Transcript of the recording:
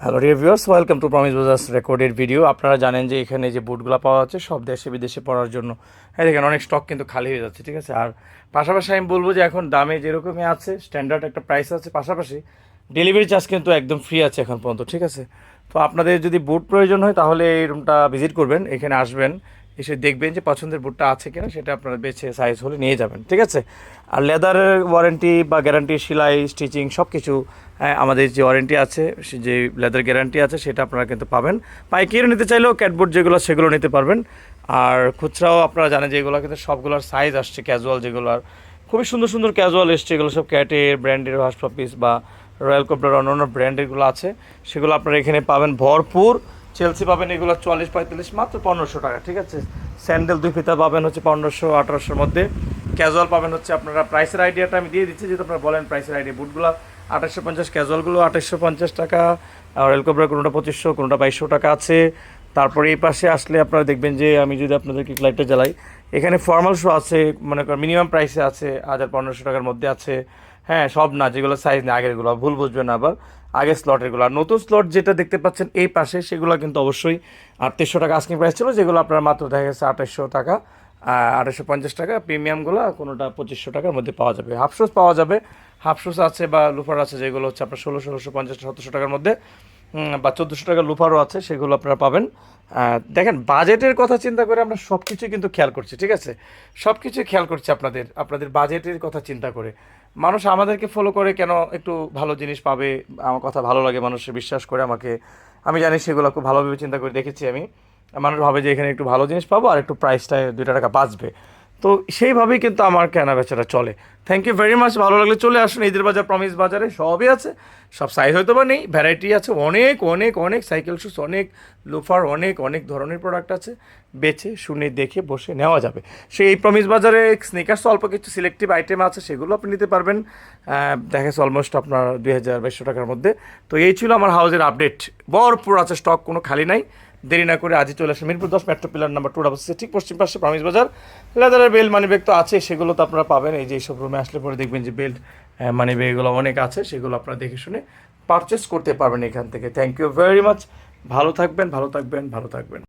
Hello reviewers welcome to Promise Buzzers recorded video আপনারা জানেন যে এখানে যে বুটগুলো পাওয়া যাচ্ছে, সব দেশে বিদেশে পড়ার জন্য। হ্যাঁ দেখেন, অনেক স্টক কিন্তু খালি হয়ে যাচ্ছে, ঠিক আছে? আর পাশাপাশি আমি বলব যে এখন দামে যেরকমই আছে স্ট্যান্ডার্ড একটা প্রাইস আছে। পাশাপাশি ডেলিভারি চার্জ কিন্তু একদম ফ্রি আছে এখন পর্যন্ত, ঠিক আছে? তো আপনাদের যদি বুট প্রয়োজন হয়, তাহলে এই রুমটা ভিজিট করবেন। এখানে আসবেন এসে দেখবেন যে পছন্দের বুটটা আছে কিনা, সেটা আপনারা বেছে সাইজ হলে নিয়ে যাবেন, ঠিক আছে? আর লেদারের ওয়ারেন্টি বা গ্যারান্টি সেলাই স্টিচিং সব কিছু আমাদের যে ওয়ারেন্টি আছে যে লেদার গ্যারান্টি আছে, সেটা আপনারা কিন্তু পাবেন। পাইকারি নিতে চাইলেও ক্যাটবোর্ড যেগুলো, সেগুলো নিতে পারবেন। আর খুচরাও আপনারা জানেন যে এগুলো কিন্তু সবগুলোর সাইজ আসছে ক্যাজুয়াল যেগুলোর। খুবই সুন্দর সুন্দর ক্যাজুয়াল এসছে, এগুলো সব ক্যাটের ব্র্যান্ডের হাস পিস বা রয়্যাল কোবরার অন্যান্য ব্র্যান্ডেরগুলো আছে। সেগুলো আপনারা এখানে পাবেন ভরপুর। চেলসি পাবেন এগুলো চুয়াল্লিশ, পঁয়তাল্লিশ, মাত্র পনেরোশো টাকা, ঠিক আছে? স্যান্ডেল দুই ফিতা পাবেন হচ্ছে পনেরোশো, আঠারোশোর মধ্যে। ক্যাজুয়াল পাবেন হচ্ছে আপনারা প্রাইসের আইডিয়াটা আমি দিয়ে দিচ্ছি, যেহেতু আপনারা বলেন প্রাইসের আইডিয়া বুটগুলো আঠাশশো পঞ্চাশ ক্যাজুয়ালগুলো আঠাশশো পঞ্চাশ টাকা, আর রেলকোবরা কোনোটা পঁচিশশো, কোনোটা বাইশশো টাকা আছে। তারপরে এই পাশে আসলে আপনারা দেখবেন যে আমি যদি আপনাদেরকে লাইটটা জ্বালাই, এখানে ফর্মাল শো আছে, মনে করেন মিনিমাম প্রাইসে আছে, হাজার পনেরোশো টাকার মধ্যে আছে। হ্যাঁ সব না, যেগুলো সাইজ নেই, আগেরগুলো, ভুল বুঝবেন আবার। আগের স্লটেরগুলো আর নতুন স্লট যেটা দেখতে পাচ্ছেন এই পাশে, সেগুলো কিন্তু অবশ্যই আটত্রিশশো টাকা আস্কিং প্রাইস ছিল, যেগুলো আপনার মাত্র দেখা গেছে আঠাশশো টাকা আঠাশশো পঞ্চাশ টাকা। প্রিমিয়ামগুলো কোনোটা পঁচিশশো টাকার মধ্যে পাওয়া যাবে। হাফ শুজ পাওয়া যাবে। হাফ শুজ আছে বা লুফার আছে, যেগুলো হচ্ছে আপনার ষোলো ষোলোশো পঞ্চাশ, সতেরোশো টাকার মধ্যে। বা চোদ্দোশো টাকার লুফারও আছে, সেগুলো আপনারা পাবেন। দেখেন, বাজেটের কথা চিন্তা করে আমরা সব কিছুই কিন্তু খেয়াল করছি, ঠিক আছে? সব কিছুই খেয়াল করছি আপনাদের আপনাদের বাজেটের কথা চিন্তা করে। মানুষ আমাদেরকে ফলো করে কেন একটু ভালো জিনিস পাবে, আমার কথা ভালো লাগে মানুষের বিশ্বাস করে আমাকে। আমি জানি সেগুলো খুব ভালোভাবে চিন্তা করে দেখেছি আমি। মানুষ ভাবে যে এখানে একটু ভালো জিনিস পাবো আর একটু প্রাইসটা দুইটা টাকা বাঁচবে। তো সেইভাবেই কিন্তু আমার কেনা বেচাটা চলে। থ্যাংক ইউ ভেরি মাচ ভালো লাগলে চলে আসুন ঈদের বাজার প্রমিস বাজারে সবই আছে। সব সাইজ হয়তো বা নেই ভ্যারাইটি আছে, অনেক অনেক অনেক সাইকেল শুজ অনেক লোফার অনেক অনেক ধরনের প্রোডাক্ট আছে। বেছে, শুনে, দেখে, বসে নেওয়া যাবে। সেই এই প্রমিস বাজারে স্নিকার্স অল্প কিছু সিলেক্টিভ আইটেম আছে, সেগুলো আপনি নিতে পারবেন। দেখা যাচ্ছে অলমোস্ট আপনার দুই হাজার বাইশশো টাকার মধ্যে। তো এই ছিল আমার হাউজের আপডেট ভরপুর আছে স্টক কোনো খালি নাই। দেরি না করে আজই চলে আসেন মিরপুর দশ metro pillar number two double ঠিক পশ্চিম পাশে প্রামিজ বাজার। লেদারের বেল্ট মানি ব্যাগ তো আছে, সেগুলো তো আপনারা পাবেন। এই যে এইসব রুমে আসলে পরে দেখবেন যে বেল্ট মানি ব্যাগ এগুলো অনেক আছে, সেগুলো আপনারা দেখে শুনে পারচেস করতে পারবেন এখান থেকে। থ্যাংক ইউ ভেরি মাচ ভালো থাকবেন ভালো থাকবেন ভালো থাকবেন।